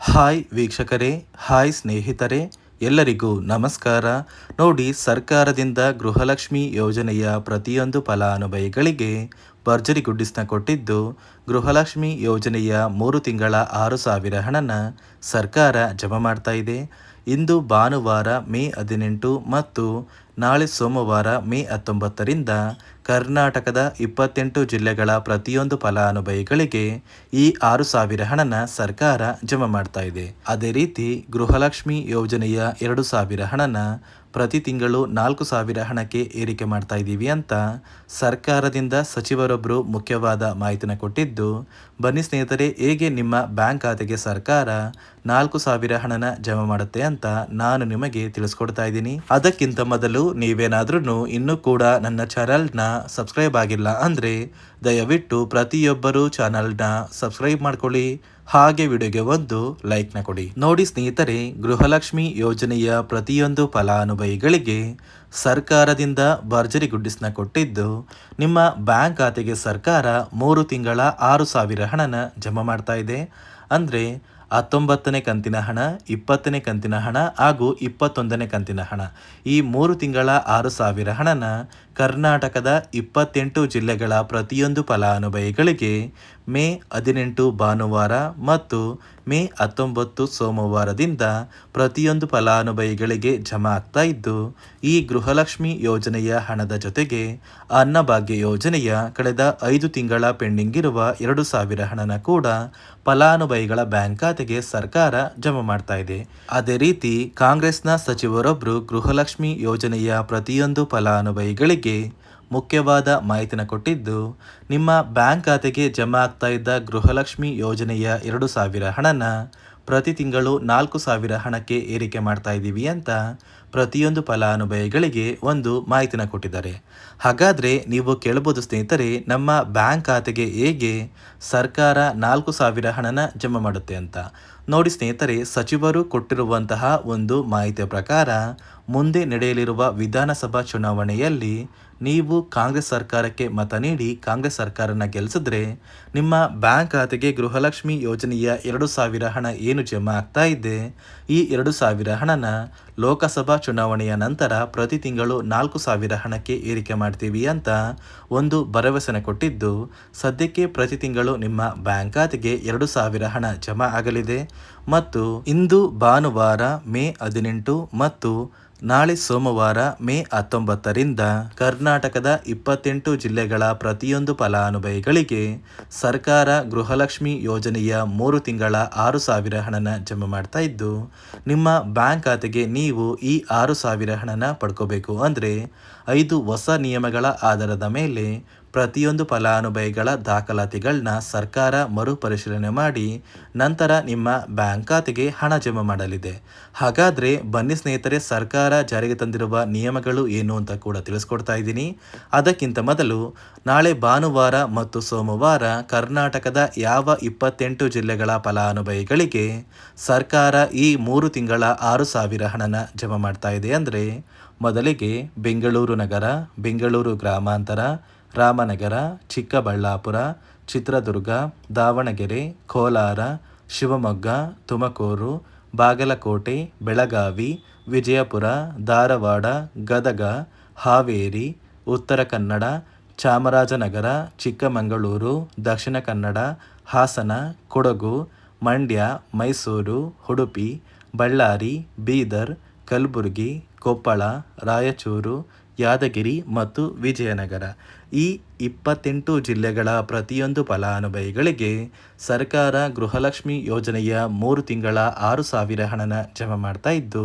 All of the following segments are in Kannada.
ಹಾಯ್ ವೀಕ್ಷಕರೇ, ಹಾಯ್ ಸ್ನೇಹಿತರೆ, ಎಲ್ಲರಿಗೂ ನಮಸ್ಕಾರ. ನೋಡಿ, ಸರ್ಕಾರದಿಂದ ಗೃಹಲಕ್ಷ್ಮಿ ಯೋಜನೆಯ ಪ್ರತಿಯೊಂದು ಫಲಾನುಭವಿಗಳಿಗೆ ಭರ್ಜರಿ ಗುಡ್ಡಿಸ್ನ ಕೊಟ್ಟಿದ್ದು, ಗೃಹಲಕ್ಷ್ಮಿ ಯೋಜನೆಯ ಮೂರು ತಿಂಗಳ ಆರು ಸಾವಿರ ಹಣನ ಸರ್ಕಾರ ಜಮಾ ಮಾಡ್ತಾ ಇದೆ. ಇಂದು ಭಾನುವಾರ ಮೇ ಹದಿನೆಂಟು ಮತ್ತು ನಾಳೆ ಸೋಮವಾರ ಮೇ ಹತ್ತೊಂಬತ್ತರಿಂದ ಕರ್ನಾಟಕದ ಇಪ್ಪತ್ತೆಂಟು ಜಿಲ್ಲೆಗಳ ಪ್ರತಿಯೊಂದು ಫಲಾನುಭವಿಗಳಿಗೆ ಈ ಆರು ಸಾವಿರ ಹಣನ ಸರ್ಕಾರ ಜಮಾ ಮಾಡ್ತಾ ಇದೆ. ಅದೇ ರೀತಿ ಗೃಹಲಕ್ಷ್ಮಿ ಯೋಜನೆಯ ಎರಡು ಸಾವಿರ ಹಣನ ಪ್ರತಿ ತಿಂಗಳು ನಾಲ್ಕು ಸಾವಿರ ಹಣಕ್ಕೆ ಏರಿಕೆ ಮಾಡ್ತಾ ಇದ್ದೀವಿ ಅಂತ ಸರ್ಕಾರದಿಂದ ಸಚಿವರೊಬ್ಬರು ಮುಖ್ಯವಾದ ಮಾಹಿತಿನ ಕೊಟ್ಟಿದ್ದು, ಬನ್ನಿ ಸ್ನೇಹಿತರೆ, ಹೇಗೆ ನಿಮ್ಮ ಬ್ಯಾಂಕ್ ಖಾತೆಗೆ ಸರ್ಕಾರ ನಾಲ್ಕು ಸಾವಿರ ಹಣನ ಜಮಾ ಮಾಡುತ್ತೆ ಅಂತ ನಾನು ನಿಮಗೆ ತಿಳಿಸ್ಕೊಡ್ತಾ ಇದ್ದೀನಿ. ಅದಕ್ಕಿಂತ ಮೊದಲು ನೀವೇನಾದ್ರೂ ಇನ್ನೂ ಕೂಡ ನನ್ನ ಚಾನಲ್ನ ಸಬ್ಸ್ಕ್ರೈಬ್ ಆಗಿಲ್ಲ ಅಂದರೆ ದಯವಿಟ್ಟು ಪ್ರತಿಯೊಬ್ಬರೂ ಚಾನಲ್ನ ಸಬ್ಸ್ಕ್ರೈಬ್ ಮಾಡ್ಕೊಳ್ಳಿ. ಹಾಗೆ ವಿಡಿಯೋಗೆ ಒಂದು ಲೈಕ್ನ ಕೊಡಿ. ನೋಡಿ ಸ್ನೇಹಿತರೆ, ಗೃಹಲಕ್ಷ್ಮಿ ಯೋಜನೆಯ ಪ್ರತಿಯೊಂದು ಫಲಾನುಭವಿಗಳಿಗೆ ಸರ್ಕಾರದಿಂದ ಭರ್ಜರಿ ಗುಡ್ಡಿಸ್ನ ಕೊಟ್ಟಿದ್ದು ನಿಮ್ಮ ಬ್ಯಾಂಕ್ ಖಾತೆಗೆ ಸರ್ಕಾರ ಮೂರು ತಿಂಗಳ ಆರು ಸಾವಿರ ಹಣನ ಜಮಾ ಮಾಡ್ತಾ ಇದೆ. ಅಂದರೆ ಹತ್ತೊಂಬತ್ತನೇ ಕಂತಿನ ಹಣ, ಇಪ್ಪತ್ತನೇ ಕಂತಿನ ಹಣ ಹಾಗೂ ಇಪ್ಪತ್ತೊಂದನೇ ಕಂತಿನ ಹಣ. ಈ ಮೂರು ತಿಂಗಳ ಆರು ಸಾವಿರ ಹಣನ ಕರ್ನಾಟಕದ ಇಪ್ಪತ್ತೆಂಟು ಜಿಲ್ಲೆಗಳ ಪ್ರತಿಯೊಂದು ಫಲಾನುಭವಿಗಳಿಗೆ ಮೇ ಹದಿನೆಂಟು ಭಾನುವಾರ ಮತ್ತು ಮೇ ಹತ್ತೊಂಬತ್ತು ಸೋಮವಾರದಿಂದ ಪ್ರತಿಯೊಂದು ಫಲಾನುಭವಿಗಳಿಗೆ ಜಮಾ ಆಗ್ತಾ ಇದ್ದು, ಈ ಗೃಹಲಕ್ಷ್ಮಿ ಯೋಜನೆಯ ಹಣದ ಜೊತೆಗೆ ಅನ್ನಭಾಗ್ಯ ಯೋಜನೆಯ ಕಳೆದ ಐದು ತಿಂಗಳ ಪೆಂಡಿಂಗ್ ಇರುವ ಎರಡು ಸಾವಿರ ಹಣನ ಕೂಡ ಫಲಾನುಭವಿಗಳ ಬ್ಯಾಂಕ್ ಖಾತೆಗೆ ಸರ್ಕಾರ ಜಮಾ ಮಾಡ್ತಾ ಇದೆ. ಅದೇ ರೀತಿ ಕಾಂಗ್ರೆಸ್ನ ಸಚಿವರೊಬ್ಬರು ಗೃಹಲಕ್ಷ್ಮಿ ಯೋಜನೆಯ ಪ್ರತಿಯೊಂದು ಫಲಾನುಭವಿಗಳಿಗೆ ಮುಖ್ಯವಾದ ಮಾಹಿತಿನ ಕೊಟ್ಟಿದ್ದು, ನಿಮ್ಮ ಬ್ಯಾಂಕ್ ಖಾತೆಗೆ ಜಮಾ ಆಗ್ತಾ ಇದ್ದ ಗೃಹಲಕ್ಷ್ಮಿ ಯೋಜನೆಯ ಎರಡು ಸಾವಿರ ಹಣನ ಪ್ರತಿ ತಿಂಗಳು ನಾಲ್ಕು ಸಾವಿರ ಹಣಕ್ಕೆ ಏರಿಕೆ ಮಾಡ್ತಾ ಇದ್ದೀವಿ ಅಂತ ಪ್ರತಿಯೊಂದು ಫಲಾನುಭವಿಗಳಿಗೆ ಒಂದು ಮಾಹಿತಿನ ಕೊಟ್ಟಿದ್ದಾರೆ. ಹಾಗಾದರೆ ನೀವು ಕೇಳಬಹುದು ಸ್ನೇಹಿತರೆ, ನಮ್ಮ ಬ್ಯಾಂಕ್ ಖಾತೆಗೆ ಹೇಗೆ ಸರ್ಕಾರ ನಾಲ್ಕು ಸಾವಿರ ಹಣನ ಜಮಾ ಮಾಡುತ್ತೆ ಅಂತ. ನೋಡಿ ಸ್ನೇಹಿತರೆ, ಸಚಿವರು ಕೊಟ್ಟಿರುವಂತಹ ಒಂದು ಮಾಹಿತಿಯ ಪ್ರಕಾರ, ಮುಂದೆ ನಡೆಯಲಿರುವ ವಿಧಾನಸಭಾ ಚುನಾವಣೆಯಲ್ಲಿ ನೀವು ಕಾಂಗ್ರೆಸ್ ಸರ್ಕಾರಕ್ಕೆ ಮತ ನೀಡಿ, ಕಾಂಗ್ರೆಸ್ ಸರ್ಕಾರನ ಗೆಲ್ಲಿಸಿದ್ರೆ ನಿಮ್ಮ ಬ್ಯಾಂಕ್ ಖಾತೆಗೆ ಗೃಹಲಕ್ಷ್ಮಿ ಯೋಜನೆಯ ಎರಡು ಸಾವಿರ ಹಣ ಏನು ಜಮಾ ಆಗ್ತಾ ಇದೆ? ಈ ಎರಡು ಸಾವಿರ ಹಣನ ಲೋಕಸಭಾ ಚುನಾವಣೆಯ ನಂತರ ಪ್ರತಿ ತಿಂಗಳು ನಾಲ್ಕು ಸಾವಿರ ಹಣಕ್ಕೆ ಏರಿಕೆ ಮಾಡ್ತೀವಿ ಅಂತ ಒಂದು ಭರವಸೆನ ಕೊಟ್ಟಿದ್ದು, ಸದ್ಯಕ್ಕೆ ಪ್ರತಿ ತಿಂಗಳು ನಿಮ್ಮ ಬ್ಯಾಂಕ್ ಖಾತೆಗೆ ಎರಡು ಸಾವಿರ ಹಣ ಜಮಾ ಆಗಲಿದೆ. ಮತ್ತು ಇಂದು ಭಾನುವಾರ ಮೇ ಹದಿನೆಂಟು ಮತ್ತು ನಾಳೆ ಸೋಮವಾರ ಮೇ ಹತ್ತೊಂಬತ್ತರಿಂದ ಕರ್ನಾಟಕದ ಇಪ್ಪತ್ತೆಂಟು ಜಿಲ್ಲೆಗಳ ಪ್ರತಿಯೊಂದು ಫಲಾನುಭವಿಗಳಿಗೆ ಸರ್ಕಾರ ಗೃಹಲಕ್ಷ್ಮಿ ಯೋಜನೆಯ ಮೂರು ತಿಂಗಳ ಆರು ಸಾವಿರ ಹಣನ ಜಮೆ ಮಾಡ್ತಾ ಇದ್ದು, ನಿಮ್ಮ ಬ್ಯಾಂಕ್ ಖಾತೆಗೆ ನೀವು ಈ ಆರು ಸಾವಿರ ಹಣನ ಪಡ್ಕೋಬೇಕು ಅಂದರೆ ಐದು ಹೊಸ ನಿಯಮಗಳ ಆಧಾರದ ಮೇಲೆ ಪ್ರತಿಯೊಂದು ಫಲಾನುಭವಿಗಳ ದಾಖಲಾತಿಗಳನ್ನ ಸರ್ಕಾರ ಮರುಪರಿಶೀಲನೆ ಮಾಡಿ ನಂತರ ನಿಮ್ಮ ಬ್ಯಾಂಕ್ ಖಾತೆಗೆ ಹಣ ಜಮಾ ಮಾಡಲಿದೆ. ಹಾಗಾದರೆ ಬನ್ನಿ ಸ್ನೇಹಿತರೆ, ಸರ್ಕಾರ ಜಾರಿಗೆ ತಂದಿರುವ ನಿಯಮಗಳು ಏನು ಅಂತ ಕೂಡ ತಿಳಿಸ್ಕೊಡ್ತಾ ಇದ್ದೀನಿ. ಅದಕ್ಕಿಂತ ಮೊದಲು ನಾಳೆ ಭಾನುವಾರ ಮತ್ತು ಸೋಮವಾರ ಕರ್ನಾಟಕದ ಯಾವ ಇಪ್ಪತ್ತೆಂಟು ಜಿಲ್ಲೆಗಳ ಫಲಾನುಭವಿಗಳಿಗೆ ಸರ್ಕಾರ ಈ ಮೂರು ತಿಂಗಳ ಆರು ಸಾವಿರ ಹಣನ ಜಮಾ ಮಾಡ್ತಾ ಇದೆ ಅಂದರೆ ಮೊದಲಿಗೆ ಬೆಂಗಳೂರು ನಗರ, ಬೆಂಗಳೂರು ಗ್ರಾಮಾಂತರ, ರಾಮನಗರ, ಚಿಕ್ಕಬಳ್ಳಾಪುರ, ಚಿತ್ರದುರ್ಗ, ದಾವಣಗೆರೆ, ಕೋಲಾರ, ಶಿವಮೊಗ್ಗ, ತುಮಕೂರು, ಬಾಗಲಕೋಟೆ, ಬೆಳಗಾವಿ, ವಿಜಯಪುರ, ಧಾರವಾಡ, ಗದಗ, ಹಾವೇರಿ, ಉತ್ತರ ಕನ್ನಡ, ಚಾಮರಾಜನಗರ, ಚಿಕ್ಕಮಗಳೂರು, ದಕ್ಷಿಣ ಕನ್ನಡ, ಹಾಸನ, ಕೊಡಗು, ಮಂಡ್ಯ, ಮೈಸೂರು, ಉಡುಪಿ, ಬಳ್ಳಾರಿ, ಬೀದರ್ ಕಲಬುರಗಿ, ಕೊಪ್ಪಳ, ರಾಯಚೂರು, ಯಾದಗಿರಿ ಮತ್ತು ವಿಜಯನಗರ. ಈ ಇಪ್ಪತ್ತೆಂಟು ಜಿಲ್ಲೆಗಳ ಪ್ರತಿಯೊಂದು ಫಲಾನುಭವಿಗಳಿಗೆ ಸರ್ಕಾರ ಗೃಹಲಕ್ಷ್ಮಿ ಯೋಜನೆಯ ಮೂರು ತಿಂಗಳ ಆರು ಸಾವಿರ ಹಣನ ಜಮಾ ಮಾಡ್ತಾ ಇದ್ದು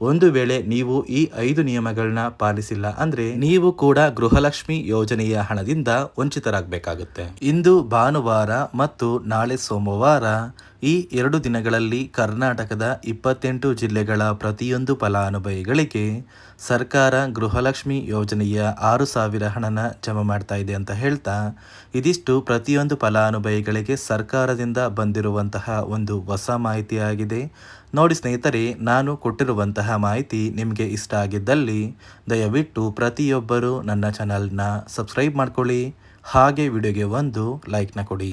ಒಂದು ವೇಳೆ ನೀವು ಈ ಐದು ನಿಯಮಗಳನ್ನ ಪಾಲಿಸಿಲ್ಲ ಅಂದ್ರೆ ನೀವು ಕೂಡ ಗೃಹಲಕ್ಷ್ಮಿ ಯೋಜನೆಯ ಹಣದಿಂದ ವಂಚಿತರಾಗಬೇಕಾಗುತ್ತೆ. ಇಂದು ಭಾನುವಾರ ಮತ್ತು ನಾಳೆ ಸೋಮವಾರ ಈ ಎರಡು ದಿನಗಳಲ್ಲಿ ಕರ್ನಾಟಕದ ಇಪ್ಪತ್ತೆಂಟು ಜಿಲ್ಲೆಗಳ ಪ್ರತಿಯೊಂದು ಫಲಾನುಭವಿಗಳಿಗೆ ಸರ್ಕಾರ ಗೃಹಲಕ್ಷ್ಮಿ ಯೋಜನೆಯ ಆರು ಸಾವಿರ ಹಣನ ಜಮಾ ಮಾಡ್ತಾ ಇದೆ ಅಂತ ಹೇಳ್ತಾ, ಇದಿಷ್ಟು ಪ್ರತಿಯೊಂದು ಫಲಾನುಭವಿಗಳಿಗೆ ಸರ್ಕಾರದಿಂದ ಬಂದಿರುವಂತಹ ಒಂದು ಹೊಸ ಮಾಹಿತಿಯಾಗಿದೆ. ನೋಡಿ ಸ್ನೇಹಿತರೆ, ನಾನು ಕೊಟ್ಟಿರುವಂತಹ ಮಾಹಿತಿ ನಿಮಗೆ ಇಷ್ಟ ಆಗಿದ್ದಲ್ಲಿ ದಯವಿಟ್ಟು ಪ್ರತಿಯೊಬ್ಬರು ನನ್ನ ಚಾನಲ್ನ ಸಬ್ಸ್ಕ್ರೈಬ್ ಮಾಡ್ಕೊಳ್ಳಿ. ಹಾಗೆ ವಿಡಿಯೋಗೆ ಒಂದು ಲೈಕ್ನ ಕೊಡಿ.